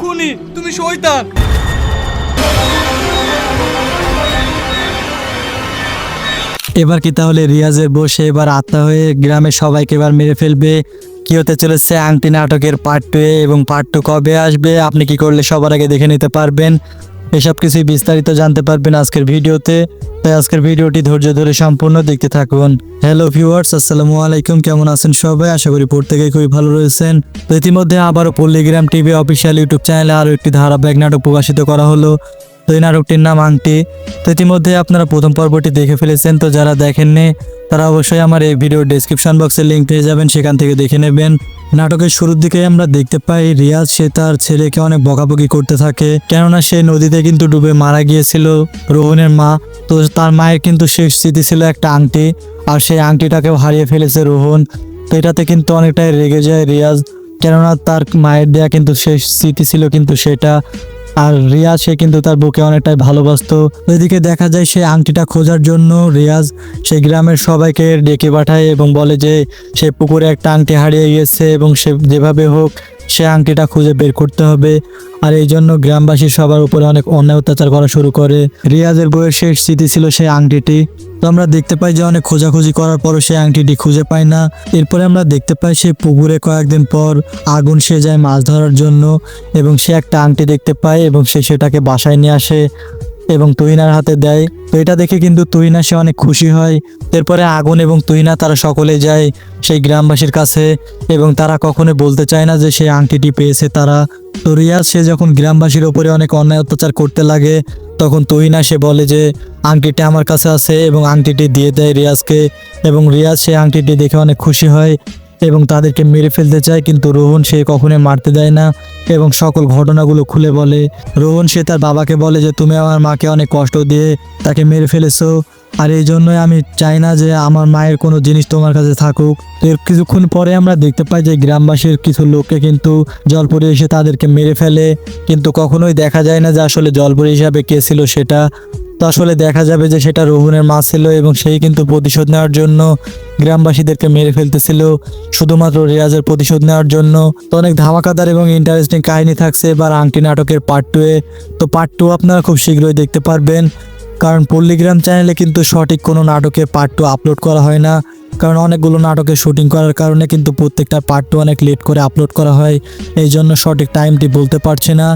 খুনি, তুমি শয়তান। এবার কি তাহলে রিয়াজের বসে এবার আত্মা হয়ে গ্রামের সবাইকে এবার মেরে ফেলবে? কি হতে চলেছে আংটি নাটকের পার্ট টু এবং পার্ট টু কবে আসবে? আপনি কি করলে সবার আগে দেখে নিতে পারবেন? এসব কিছুই বিস্তারিত জানতে পারবেন আজকের ভিডিওতে। তাই আজকের ভিডিওটি ধৈর্য ধরে সম্পূর্ণ দেখতে থাকুন। হ্যালো ভিউয়ার্স আসসালামু আলাইকুম। কেমন আছেন সবাই? আশা করি প্রত্যেকেই খুবই ভালো রয়েছেন। তো ইতিমধ্যে আবারও পল্লীগ্রাম টিভি অফিসিয়াল ইউটিউব চ্যানেলে আরও একটি ধারাবাহিক নাটক প্রকাশিত করা হলো। তো এই নাটকটির নাম আংটি। তো ইতিমধ্যে আপনারা প্রথম পর্বটি দেখে ফেলেছেন। তো যারা দেখেননি তারা অবশ্যই আমার এই ভিডিওর ডেসক্রিপশন বক্সে লিঙ্ক পেয়ে যাবেন, সেখান থেকে দেখে নেবেন। নাটকের শুরুর দিকে আমরা দেখতে পাই রিয়াজ, সে তার ছেলেকে অনেক বকাবকি করতে থাকে, কেননা সে নদীতে কিন্তু ডুবে মারা গিয়েছিল রোহনের মা। তো তার মায়ের কিন্তু শেষ স্মৃতি ছিল একটা আংটি, আর সেই আংটিটাকেও হারিয়ে ফেলেছে রোহন। তো এটাতে কিন্তু অনেকটাই রেগে যায় রিয়াজ, কেননা তার মায়ের দেয়া কিন্তু শেষ স্মৃতি ছিল কিন্তু সেটা। আর রিয়াজ সে কিন্তু তার বুকে অনেকটাই ভালোবাসতো। ওইদিকে দেখা যায় সে আংটিটা খোঁজার জন্য রিয়াজ সেই গ্রামের সবাইকে ডেকে পাঠায় এবং বলে যে সে পুকুরে একটা আংটি হারিয়ে গেছে এবং সে যেভাবে হোক সে আংটিটা খুঁজে বের করতে হবে। আর এই জন্য গ্রামবাসী সবার উপরে অনেক অন্যায় অত্যাচার করা শুরু করে। রিয়াজের বইয়ের শেষ স্মৃতি ছিল সেই আংটিটি। তো আমরা দেখতে পাই যে অনেক খোঁজাখুঁজি করার পরও সেই আংটিটি খুঁজে পায় না। এরপরে আমরা দেখতে পাই সে পুকুরে কয়েকদিন পর আগুন সে যায় মাছ ধরার জন্য এবং সে একটা আংটি দেখতে পায় এবং সে সেটাকে বাসায় নিয়ে আসে এবং তুহিনার হাতে দেয়। তো এটা দেখে কিন্তু তুহিনা সে অনেক খুশি হয়। এরপরে আগুন এবং তুহিনা তারা সকলে যায় সেই গ্রামবাসীর কাছে এবং তারা কখনো বলতে চায় না যে সেই আংটিটি পেয়েছে তারা। তো রিয়াজ, সে যখন গ্রামবাসীর ওপরে অনেক অন্যায় অত্যাচার করতে লাগে, তখন তুহিনা সে বলে যে, আংটিটি আমার কাছে আছে এবং আংটিটি দিয়ে দেয় রিয়াজকে। এবং রিয়াজ সেই আংটিটি দেখে অনেক খুশি হয় এবং তাদেরকে মেরে ফেলতে চায়, কিন্তু রোহন সে কখনোই মারতে দেয় না এবং সকল ঘটনাগুলো খুলে বলে। রোহন সে তার বাবাকে বলে যে, তুমি আমার মাকে অনেক কষ্ট দিয়ে তাকে মেরে ফেলেছো। আর এই জন্যই আমি চাই না যে আমার মায়ের কোনো জিনিস তোমার কাছে থাকুক। তো এর কিছুক্ষণ পরে আমরা দেখতে পাই যে গ্রামবাসীর কিছু লোককে কিন্তু জলপরি এসে তাদেরকে মেরে ফেলে। কিন্তু কখনোই দেখা যায় না যে আসলে জলপরি হিসাবে কে ছিল সেটা। তো আসলে দেখা যাবে যে সেটা রোহনের মা ছিল এবং সেই কিন্তু প্রতিশোধ নেওয়ার জন্য গ্রামবাসীদেরকে মেরে ফেলতেছিল। শুধুমাত্র রিয়াজের প্রতিশোধ নেওয়ার জন্য। তো অনেক ধামাকাদার এবং ইন্টারেস্টিং কাহিনী থাকছে এবার আংটি নাটকের পার্ট টু এ। তো পার্ট টু আপনারা খুব শীঘ্রই দেখতে পারবেন। কারণ পল্লীগ্রাম চ্যানেলে কিন্তু সঠিক কোনো নাটকের পার্ট টু আপলোড করা হয় না। কারণ অনেকগুলো নাটকের শুটিং করার কারণে কিন্তু প্রত্যেকটা পার্ট টু অনেক লেট করে আপলোড করা হয়। এই জন্য সঠিক টাইমটি বলতে পারছি না।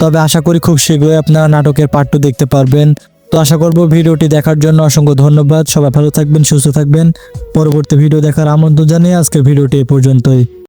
তবে আশা করি খুব শীঘ্রই আপনারা নাটকের পার্ট টু দেখতে পারবেন। তো আশা করব ভিডিওটি দেখার জন্য অসংখ্য ধন্যবাদ। সবাই ভালো থাকবেন, সুস্থ থাকবেন। পরবর্তী ভিডিও দেখার আমন্ত্রণ জানিয়ে আজকের ভিডিওটি এ পর্যন্তই।